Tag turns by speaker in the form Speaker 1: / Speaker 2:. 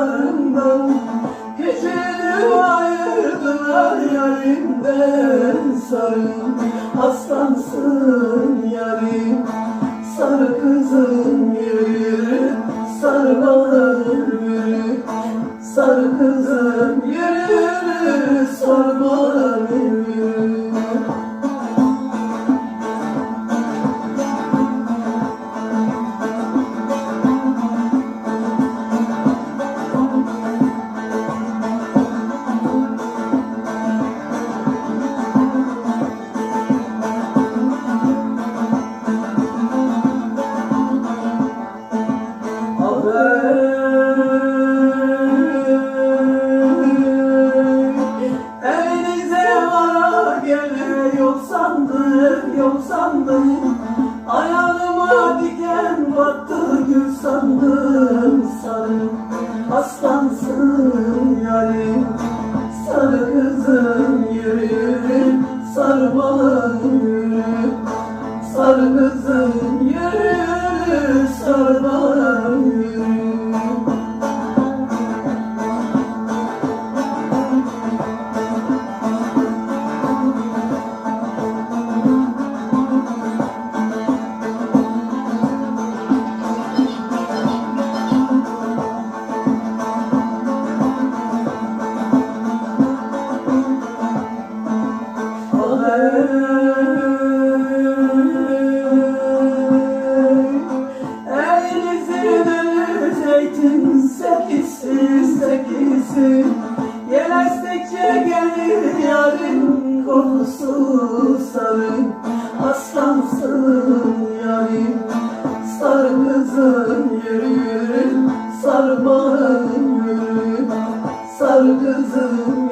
Speaker 1: yanlarından Gücünü ayırdılar yarimden Sarım. Aslansın yarim Sarı kızım yürü Sarı balım yürü. Sarı kızım yürü yürü gül sandım Sarı aslansın yarim. Sarı kızım yürü yürü, sarı balım yürü Sarı kızım zeytin sekizsiz sekizsiz Yelestikçe gelir yarın. Kokusu sarı Aslansın yarim Sarı kızım yürü yürü Sarı yürü Sarı kızım